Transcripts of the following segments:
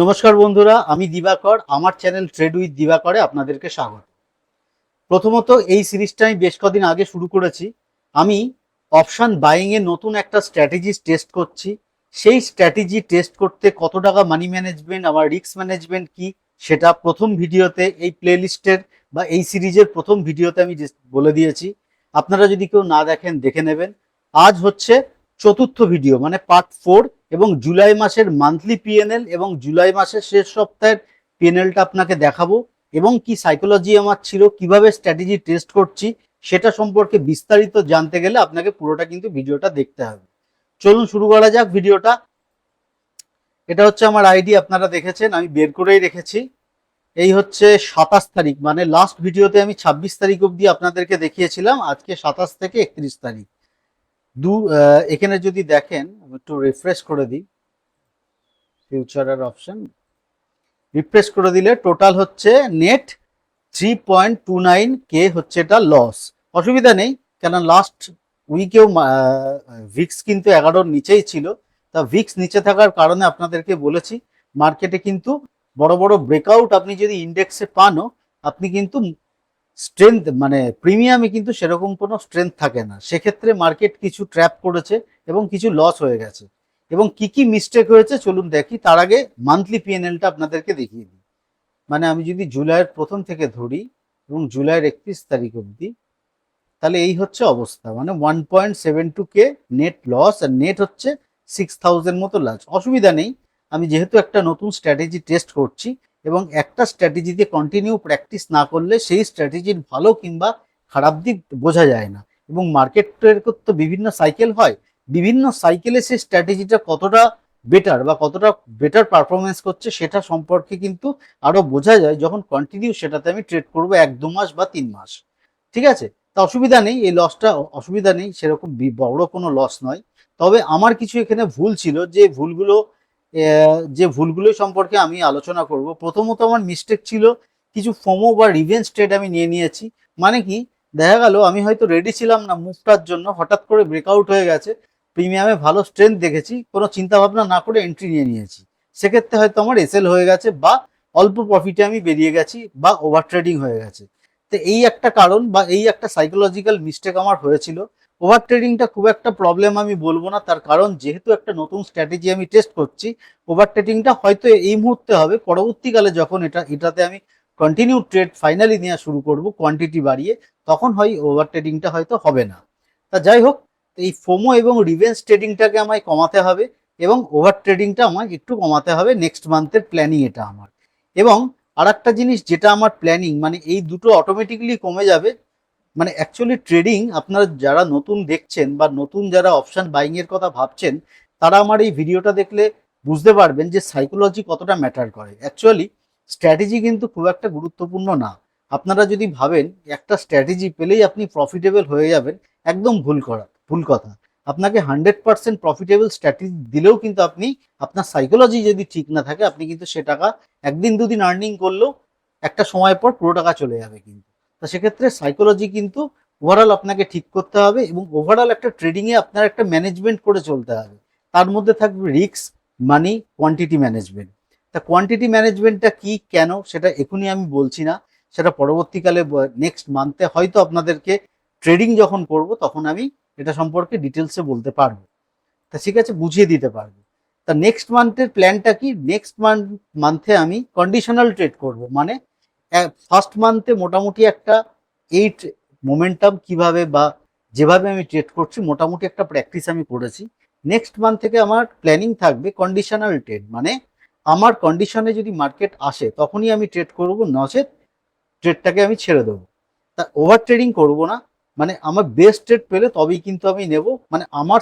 নমস্কার বন্ধুরা, আমি দিবাকর, আমার চ্যানেল ট্রেড উইথ দিবাকরে আপনাদেরকে স্বাগত। প্রথমত এই সিরিজটা আমি বেশ কদিন আগে শুরু করেছি। আমি অপশান বাইং এর নতুন একটা স্ট্র্যাটেজি টেস্ট করছি। সেই স্ট্র্যাটেজি টেস্ট করতে কত টাকা মানি ম্যানেজমেন্ট আমার রিস্ক ম্যানেজমেন্ট কি, সেটা প্রথম ভিডিওতে এই প্লেলিস্টের বা এই সিরিজের প্রথম ভিডিওতে আমি বলে দিয়েছি। আপনারা যদি কেউ না দেখেন, দেখে নেবেন। আজ হচ্ছে চতুর্থ ভিডিও মানে পার্ট ফোর এবং জুলাই মাসের মান্থলি পিএনএল এবং জুলাই মাসের শেষ সপ্তাহের পিএনএলটা আপনাকে দেখাবো এবং কি সাইকোলজি আমার ছিল, কীভাবে স্ট্র্যাটেজি টেস্ট করছি, সেটা সম্পর্কে বিস্তারিত জানতে গেলে আপনাকে পুরোটা কিন্তু ভিডিওটা দেখতে হবে। চলুন শুরু করা যাক ভিডিওটা। এটা হচ্ছে আমার আইডি আপনারা দেখেছেন, আমি বের করেই রেখেছি। এই হচ্ছে সাতাশ তারিখ মানে লাস্ট ভিডিওতে আমি ছাব্বিশ তারিখ অবধি আপনাদেরকে দেখিয়েছিলাম, আজকে সাতাশ থেকে একত্রিশ তারিখ। দু এখানে যদি দেখেন একটু রিফ্রেশ করে দিই। ফিউচারের অপশন রিফ্রেশ করে দিলে টোটাল হচ্ছে net three point two nine K হচ্ছে এটা লস অসুবিধা নেই কেন লাস্ট উইকেও ভিক্স কিন্তু এগারোর নিচেই ছিল। তা ভিক্স নিচে থাকার কারণে আপনাদেরকে বলেছি মার্কেটে কিন্তু বড় বড় ব্রেকআউট আপনি যদি ইন্ডেক্সে পানও, আপনি কিন্তু স্ট্রেংথ মানে প্রিমিয়ামে কিন্তু সেরকম কোনো স্ট্রেংথ থাকে না। সেক্ষেত্রে মার্কেট কিছু ট্র্যাপ করেছে এবং কিছু লস হয়ে গেছে। এবং কি কি মিস্টেক হয়েছে চলুন দেখি, তার আগে মান্থলি পিএনএলটা আপনাদেরকে দেখিয়ে দিই। মানে আমি যদি জুলাইয়ের প্রথম থেকে ধরি এবং জুলাইয়ের একত্রিশ তারিখ অবধি, তাহলে এই হচ্ছে অবস্থা। মানে one point seven two K net loss আর নেট হচ্ছে সিক্স থাউজেন্ড মতো লাজ অসুবিধা নেই। আমি যেহেতু একটা নতুন স্ট্র্যাটেজি টেস্ট করছি এবং একটা স্ট্র্যাটেজিতে কন্টিনিউ প্র্যাকটিস না করলে সেই স্ট্র্যাটেজির ভালো কিংবা খারাপ দিক বোঝা যায় না। এবং মার্কেটের তো বিভিন্ন সাইকেল হয়, বিভিন্ন সাইকেলে সেই স্ট্র্যাটেজিটা কতটা বেটার বা কতটা বেটার পারফরমেন্স করছে সেটা সম্পর্কে কিন্তু আরও বোঝা যায়। যখন কন্টিনিউ সেটাতে আমি ট্রেড করব এক, দু মাস বা তিন মাস। ঠিক আছে? তা অসুবিধা নেই, এই লসটা অসুবিধা নেই, সেরকম বড় কোনো লস নয়। তবে আমার কিছু এখানে ভুল ছিল যে ভুলগুলো যে ভুলগুলো সম্পর্কে আমি আলোচনা করব। প্রথমত আমার মিস্টেক ছিল, কিছু ফোমো বা রিভেন্স ট্রেড আমি নিয়ে নিয়েছি। মানে কি? দেখা গেল, আমি হয়তো রেডি ছিলাম না মুভটার জন্য, হঠাৎ করে ব্রেকআউট হয়ে গেছে প্রিমিয়ামে ভালো স্ট্রেংথ দেখেছি, কোনো চিন্তা ভাবনা না করে এন্ট্রি নিয়ে নিয়েছি। সেক্ষেত্রে হয়তো আমার এসএল হয়ে গেছে বা অল্প প্রফিটে আমি বেরিয়ে গেছি বা ওভার ট্রেডিং হয়ে গেছে। তো এই একটা কারণ বা এই একটা সাইকোলজিক্যাল মিস্টেক আমার হয়েছিল। ওভার ট্রেডিংটা খুব একটা প্রবলেম আমি বলব না, তার কারণ যেহেতু একটা নতুন স্ট্র্যাটেজি আমি টেস্ট করছি ওভার ট্রেডিংটা হয়তো এই মুহূর্তে হবে, পরবর্তীকালে যখন এটা, এটাতে আমি কন্টিনিউ ট্রেড ফাইনালি নেওয়া শুরু করব কোয়ান্টিটি বাড়িয়ে, তখন হয় ওভার ট্রেডিংটা হয়তো হবে না। তা যাই হোক, এই ফোমো এবং রিভেন্স ট্রেডিংটাকে আমায় কমাতে হবে এবং ওভার ট্রেডিংটা আমায় একটু কমাতে হবে নেক্সট মান্থের প্ল্যানিং এটা আমার। এবং আর একটা জিনিস যেটা আমার প্ল্যানিং মানে এই দুটো অটোমেটিকলি কমে যাবে। মানে অ্যাকচুয়ালি ট্রেডিং আপনারা যারা নতুন দেখছেন বা নতুন যারা অপশান বাইং এর কথা ভাবছেন, তারা আমার এই ভিডিওটা দেখলে বুঝতে পারবেন যে সাইকোলজি কতটা ম্যাটার করে। অ্যাকচুয়ালি স্ট্র্যাটেজি কিন্তু খুব একটা গুরুত্বপূর্ণ না। আপনারা যদি ভাবেন, একটা স্ট্র্যাটেজি পেলেই আপনি প্রফিটেবল হয়ে যাবেন, একদম ভুল করা, ভুল কথা। আপনাকে হান্ড্রেড পার্সেন্ট প্রফিটেবল স্ট্র্যাটেজি দিলেও কিন্তু আপনি, আপনার সাইকোলজি যদি ঠিক না থাকে, আপনি কিন্তু সে টাকা একদিন দুদিন আর্নিং করলেও একটা সময় পর পুরো টাকা চলে যাবে কিন্তু। তো সেক্ষেত্রে সাইকোলজি কিন্তু ওভারঅল আপনাকে ঠিক করতে হবে এবং ওভারঅল একটা ট্রেডিংয়ে আপনার একটা ম্যানেজমেন্ট করে চলতে হবে। তার মধ্যে থাকবে রিস্ক মানি কোয়ান্টিটি ম্যানেজমেন্ট তা কোয়ান্টিটি ম্যানেজমেন্টটা কি, কেন, সেটা এখনই আমি বলছি না। সেটা পরবর্তীকালে নেক্সট মান্থে হয়তো আপনাদেরকে ট্রেডিং যখন করব, তখন আমি এটা সম্পর্কে ডিটেলসে বলতে পারব। তা ঠিক আছে, বুঝিয়ে দিতে পারব। তা নেক্সট মান্থের প্ল্যানটা কি? নেক্সট মান্থ মান্থে আমি কন্ডিশনাল ট্রেড করব। মানে ফার্স্ট মান্থে মোটামুটি একটা এইট মোমেন্টাম কীভাবে বা যেভাবে আমি ট্রেড করছি, মোটামুটি একটা প্র্যাকটিস আমি করেছি। নেক্সট মান্থ থেকে আমার প্ল্যানিং থাকবে কন্ডিশনাল ট্রেড মানে আমার কন্ডিশনে যদি মার্কেট আসে, তখনই আমি ট্রেড করব, নচেত ট্রেডটাকে আমি ছেড়ে দেবো। তা ওভার ট্রেডিং করব না। মানে আমার বেস্ট ট্রেড পেলে তবেই কিন্তু আমি নেব। মানে আমার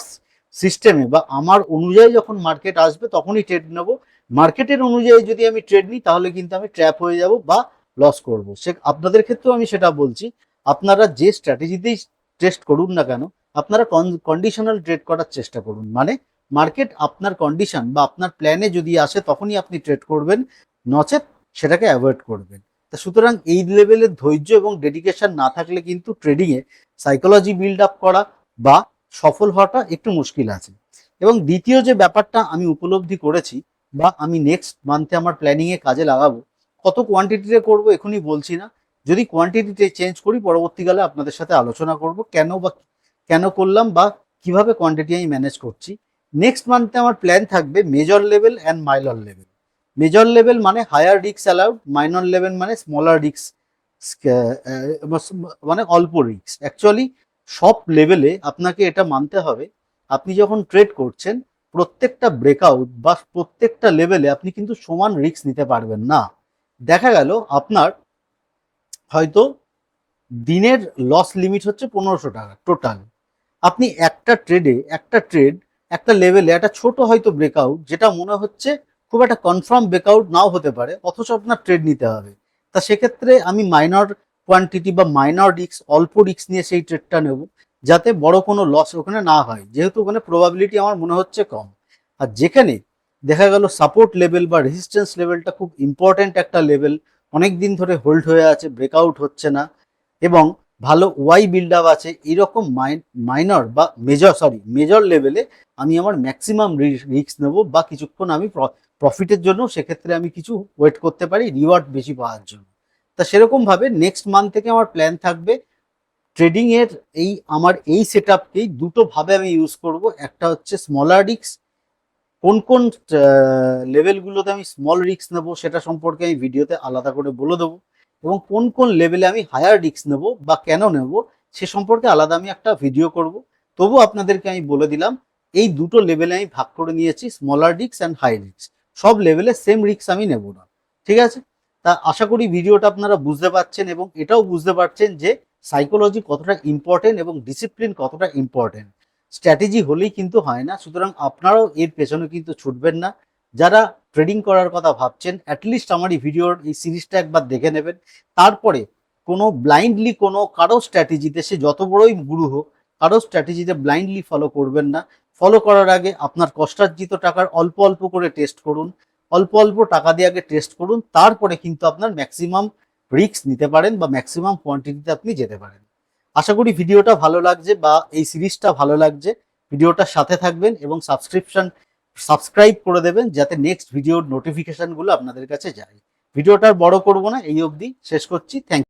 সিস্টেমে বা আমার অনুযায়ী যখন মার্কেট আসবে তখনই ট্রেড নেব। মার্কেটের অনুযায়ী যদি আমি ট্রেড নিই তাহলে কিন্তু আমি ট্র্যাপ হয়ে যাব বা লস করব। সে আপনাদের ক্ষেত্রেও আমি সেটা বলছি। আপনারা যে স্ট্র্যাটেজিতেই টেস্ট করুন না কেন, আপনারা কন্ডিশনাল ট্রেড করার চেষ্টা করুন। মানে মার্কেট আপনার কন্ডিশন বা আপনার প্ল্যানে যদি আসে তখনই আপনি ট্রেড করবেন, নচেত সেটাকে অ্যাভয়েড করবেন। তা সুতরাং এই লেভেলের ধৈর্য এবং ডেডিকেশন না থাকলে কিন্তু ট্রেডিংয়ে সাইকোলজি বিল্ড আপ করা বা সফল হওয়াটা একটু মুশকিল আছে। এবং দ্বিতীয় যে ব্যাপারটা আমি উপলব্ধি করেছি বা আমি নেক্সট মান্থে আমার প্ল্যানিংয়ে কাজে লাগাবো, কত কোয়ান্টিটিতে করব এখনই বলছি না। যদি কোয়ান্টিটিতে চেঞ্জ করি, পরবর্তীকালে আপনাদের সাথে আলোচনা করব কেন বা কেন করলাম বা কীভাবে কোয়ান্টিটি আমি ম্যানেজ করছি। নেক্সট মান্থে আমার প্ল্যান থাকবে major level and minor level major level মানে হায়ার রিক্স অ্যালাউড মাইনর লেভেল মানে স্মলার রিক্স মানে অল্প রিক্স অ্যাকচুয়ালি সব লেভেলে আপনাকে এটা মানতে হবে, আপনি যখন ট্রেড করছেন, প্রত্যেকটা ব্রেকআউট বা প্রত্যেকটা লেভেলে আপনি কিন্তু সমান রিস্ক নিতে পারবেন না। দেখা গেল আপনার হয়তো দিনের লস লিমিট হচ্ছে পনেরোশো টাকা টোটাল আপনি একটা ট্রেডে একটা ট্রেড একটা লেভেলে একটা ছোট হয়তো ব্রেকআউট যেটা মনে হচ্ছে খুব একটা কনফার্ম ব্রেকআউট নাও হতে পারে, অথচ আপনার ট্রেড নিতে হবে। তা সেক্ষেত্রে আমি মাইনর কোয়ান্টিটি বা মাইনর রিক্স অল্প রিক্স নিয়ে সেই ট্রেডটা নেব, যাতে বড় কোনো লস ওখানে না হয়। যেহেতু ওখানে প্রবাবিলিটি আমার মনে হচ্ছে কম। আর যেখানে দেখা গেল সাপোর্ট লেভেল বা রেজিস্ট্যান্স লেভেলটা খুব ইম্পর্ট্যান্ট একটা লেভেল অনেক দিন ধরে হোল্ড হয়ে আছে ব্রেকআউট হচ্ছে না। এবং ভালো ওয়াই বিল্ড আপ আছে, এরকম মাইনর বা মেজর সরি মেজর লেভেলে আমি আমার ম্যাক্সিমাম রিস্ক নেব বা কিছুক্ষণ আমি প্রফিটের জন্য সেক্ষেত্রে আমি কিছু ওয়েট করতে পারি রিওয়ার্ড বেশি পাওয়ার জন্য। তা সেরকমভাবে নেক্সট মান্থ থেকে আমার প্ল্যান থাকবে ট্রেডিং এর এই, আমার এই সেট আপকেই দুটো ভাবে আমি ইউজ করব, একটা হচ্ছে স্মলার রিক্স কোন কোন লেভেলগুলোতে আমি স্মল রিক্স নেব সেটা সম্পর্কে আমি ভিডিওতে আলাদা করে বলে দেবো। এবং কোন কোন লেভেলে আমি হায়ার রিক্স নেব বা কেন নেব, সে সম্পর্কে আলাদা আমি একটা ভিডিও করব। তবু আপনাদেরকে আমি বলে দিলাম, এই দুটো লেভেলে আমি ভাগ করে নিয়েছি স্মলার রিক্স অ্যান্ড হাই রিক্স সব লেভেলে সেম রিক্স আমি নেব না। ঠিক আছে? তা আশা করি ভিডিওটা আপনারা বুঝতে পারছেন এবং এটাও বুঝতে পারছেন যে সাইকোলজি কতটা ইম্পর্টেন্ট এবং ডিসিপ্লিন কতটা ইম্পর্টেন্ট স্ট্র্যাটেজি হলেই কিন্তু হয় না, সুতরাং আপনারাও এর পেছনে কিন্তু ছুটবেন না। যারা ট্রেডিং করার কথা ভাবছেন অ্যাটলিস্ট আমার এই ভিডিওর এই সিরিজটা একবার দেখে নেবেন। তারপরে কোনো ব্লাইন্ডলি কোনো কারও স্ট্র্যাটেজিতে সে যত বড়ই গুরু হোক, কারও স্ট্র্যাটেজিতে ব্লাইন্ডলি ফলো করবেন না। ফলো করার আগে আপনার কষ্টার্জিত টাকার অল্প অল্প করে টেস্ট করুন, অল্প অল্প টাকা দিয়ে আগে টেস্ট করুন, তারপরে কিন্তু আপনার ম্যাক্সিমাম রিস্ক নিতে পারেন বা ম্যাক্সিমাম কোয়ান্টিটিতে আপনি যেতে পারেন। আশা করি ভিডিওটা ভালো লাগছে বা এই সিরিজটা ভালো লাগছে। ভিডিওটার সাথে থাকবেন এবং সাবস্ক্রিপশন সাবস্ক্রাইব করে দেবেন যাতে নেক্সট ভিডিওর নোটিফিকেশনগুলো আপনাদের কাছে যায়। ভিডিওটা বড় করব না, এই অবধি শেষ করছি। থ্যাংক